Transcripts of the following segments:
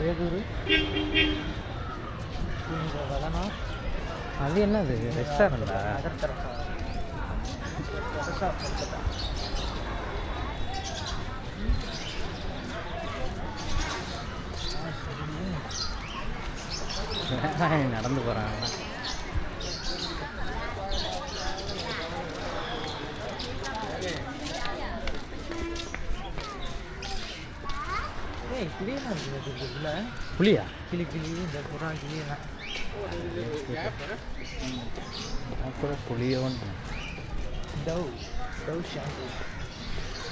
வேதூர் அது என்னது? ரெஸ்டாரண்டா நடந்து போகிறாங்க இதுல புளியா கிளி கிளி இந்த புறா கிளி எல்லாம் கூட புளியோன்னு Dove Dove shampoo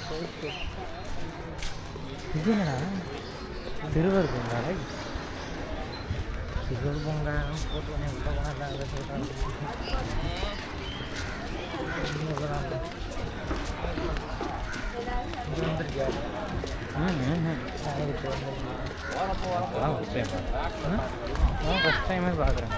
Dove soap. இது என்னடா திருவர் பொங்கலை சிவர் பொங்க போட்டு உள்ள போனா எல்லாம் அதை சொல்றாங்க இங்க வராங்க. இங்க ஃபஸ்ட் டைமே பார்க்குறேன்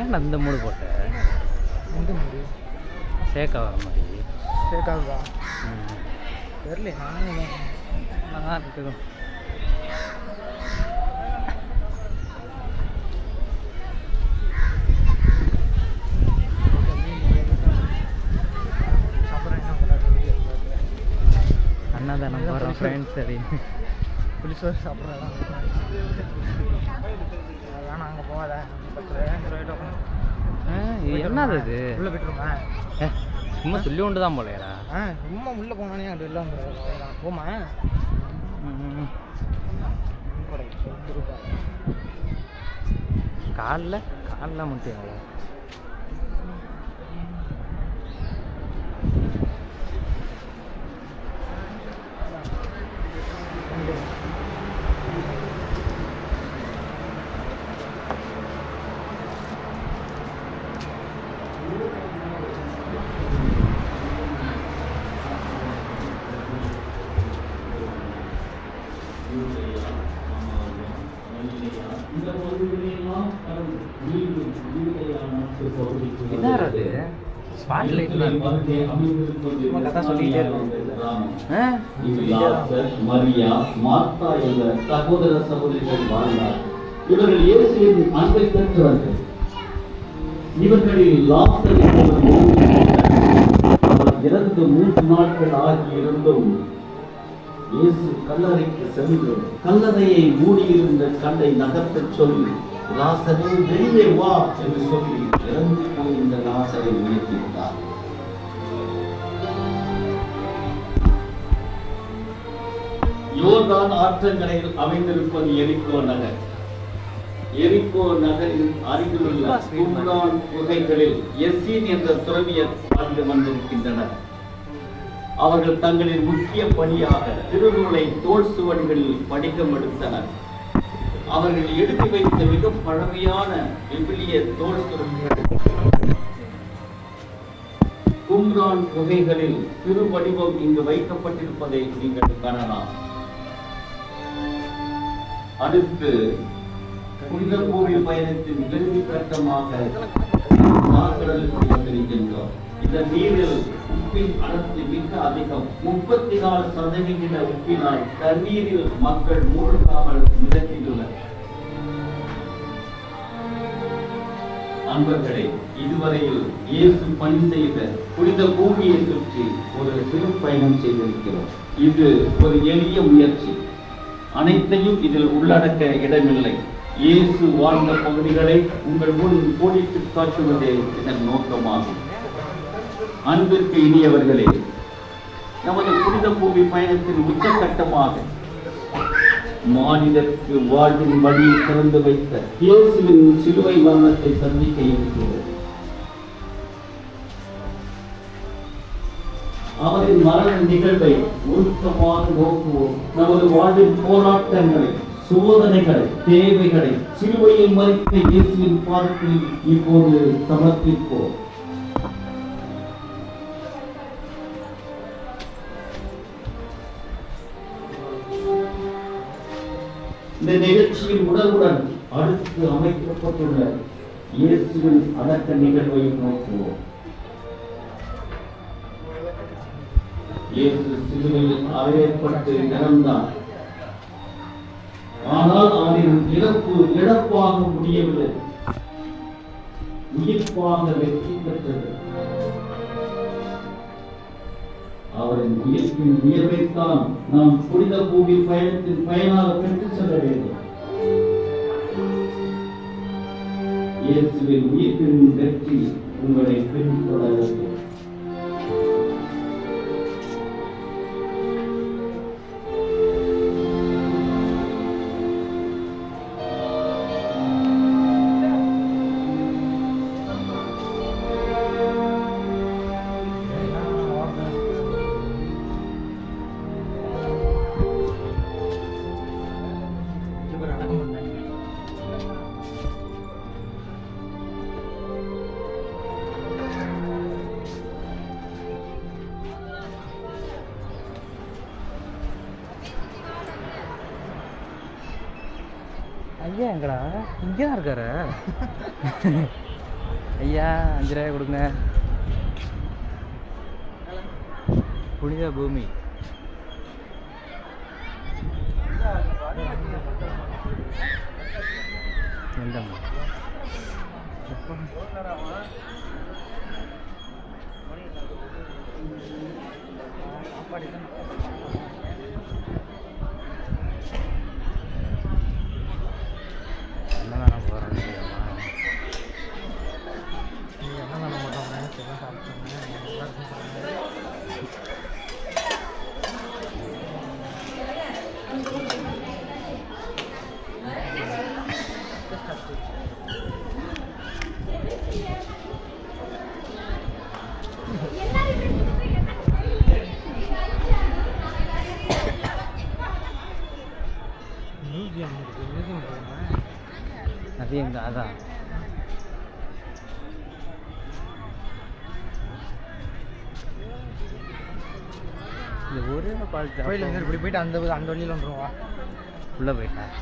ஏன்டா இந்த மூடு போட்ட? எந்த முடி? சேக்கா வர மாதிரி. கேட்காதா ம். தெரியல நானும் நல்லா இருக்குது பண்ணுறது அண்ணாதானம் போகிறோம் ஃப்ரெண்ட்ஸ் அப்படின்னு. புளிசோறு சாப்பிட்றதான் அதான் நாங்கள் போகாத. என்னது இது? உள்ளே போய்ட்டுருமா சும்மா துள்ளி உண்டு தான் போலையடா. ஆ சும்மா உள்ளே போனானே அங்கே எல்லாம் போமா காலில் காலில் மட்டும் எவ்வளோ இதார் அது ஸ்பாட் கதை மரியா மார்த்தா என்ற சகோதர சகோதரிகள் வாழ்ந்தார் இவர்கள் இயேசுவின் அன்பை பெற்றவர்கள் இவர்களில் என்பவர் அவர் இறந்து மூன்று நாட்கள் ஆகியிருந்தும் இயேசு கல்லறைக்கு சென்று கல்லறையை மூடியிருந்த கல்லை நகர்த்தச் சொல்லி லாசரே வெளியே வா என்று சொல்லி இறந்து போயிருந்த லாசரை உயர்த்திவிட்டார் யோர்தான் ஆற்றங்கரையில் அமைந்திருப்பது எரிக்கோ நகர். எரிக்கோ நகரின் அருகிலுள்ள கும்ரான் குகைகளில் எஸ்ஸீன் என்ற துறவியர் வாழ்ந்து வந்திருக்கின்றனர். அவர்கள் தங்களின் முக்கிய பணியாக திருநூலை தோல் சுவடிகளில் படிக்கம் எடுத்தனர். அவர்கள் எடுத்து வைத்த மிக பழமையான விபிலிய தோல் சுவடிகள். கும்ரான் குகைகளில் சிறு வடிவம் இங்கு வைக்கப்பட்டிருப்பதை நீங்கள் காணலாம். அடுத்து புனித கோவில் பயணத்தின் இறுதி கட்டமாக வந்திருக்கின்றோம். இந்த நீரில் உப்பின் அடர்த்தி மிக அதிகம். முப்பத்தி நாலு சதவிகித உப்பினால் தண்ணீரில் மக்கள் மூழ்காமல் மிதக்கின்றனர். அன்பர்களே இதுவரையில் இயேசு பணி செய்த புனித பூமியை சுற்றி ஒரு சிறு பயணம் செய்திருக்கிறோம். இது ஒரு எளிய முயற்சி. அனைத்தையும் இதில் உள்ளடக்க இடமில்லை. இயேசு வாழ்ந்த பகுதிகளை உங்கள் முன் கோடிட்டு காட்டுவதே இதன் நோக்கமாகும். அன்பிற்கு இனியவர்களே நமது புனித பூமி பயணத்தின் உச்சகட்டமாக மானிடருக்கு வாழ்வின் வழியை திறந்து வைத்த இயேசுவின் சிலுவை மரணத்தை சந்திக்க இருக்கிறது அவரின் மரண நிகழ்வை உருக்கமாக நோக்குவோம். நமது வாழ்வின் போராட்டங்களை சோதனைகளை தேவைகளை சிலுவையில் மறித்த இயேசுவின் பாதத்தில் இப்போது சமர்ப்பிப்போம். இந்த நிகழ்ச்சியின் உடனுடன் அடுத்து அமைக்கப்பட்டுள்ள இயேசுவின் அடக்க நிகழ்வை நோக்குவோம். இயேசு சிலுவையில் அறையப்பட்டு இறந்தார் ஆனால் அவரின் இழப்பு இழப்பாக முடியவில்லை. உயிர்ப்பாக வெற்றி பெற்றது. அவரின் உயிர்ப்பின் உயர்வைத்தான் நாம் புனித பூமி பயணத்தின் பயனாக பெற்று செல்ல வேண்டும். இயேசுவின் உயிர்ப்பின் வெற்றி உங்களை பின்தொடரட்டும் ஐயா எங்கடா? இங்கே தான் இருக்காரு? ஐயா அஞ்சு ரூபாய் கொடுங்க. புனித பூமி. இந்தாம்மா. அதான். இந்த ஒரே பால் கோயில் வந்து இப்படி போயிட்டு அந்த அந்த வழியில் வந்துருவா உள்ளே போயிட்டேன்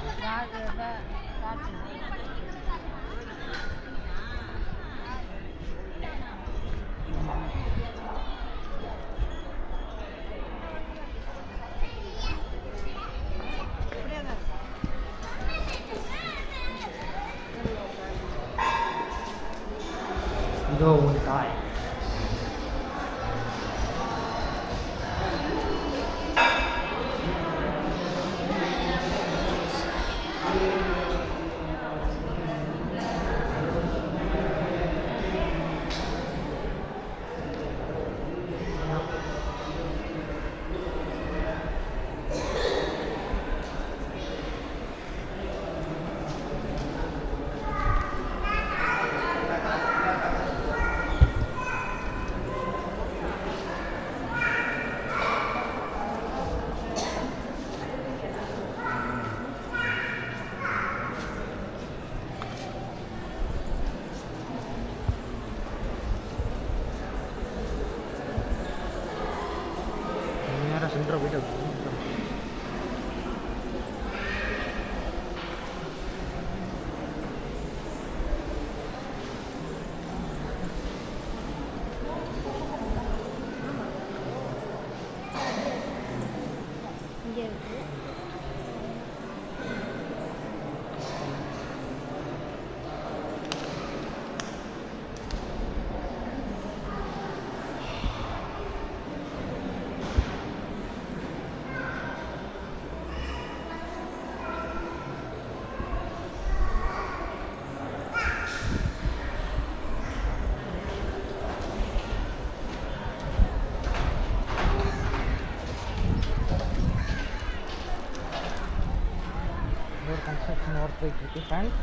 பேங்க்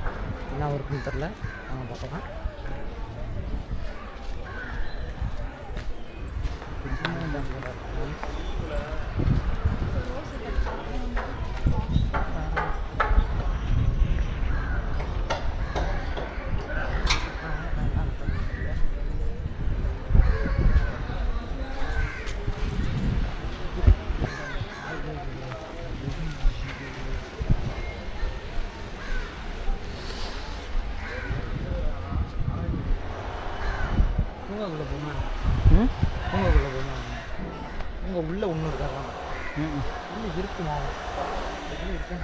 என்ன ஒர்க்குன்னு தெரில நாங்கள் பார்க்கலாம். பூங்காக்குள்ளே போமா பூங்காக்குள்ளே போமா உங்க உள்ள ஒன்று இருக்காங்க ம். உள்ள இருக்குமா? உள்ள இருக்கா?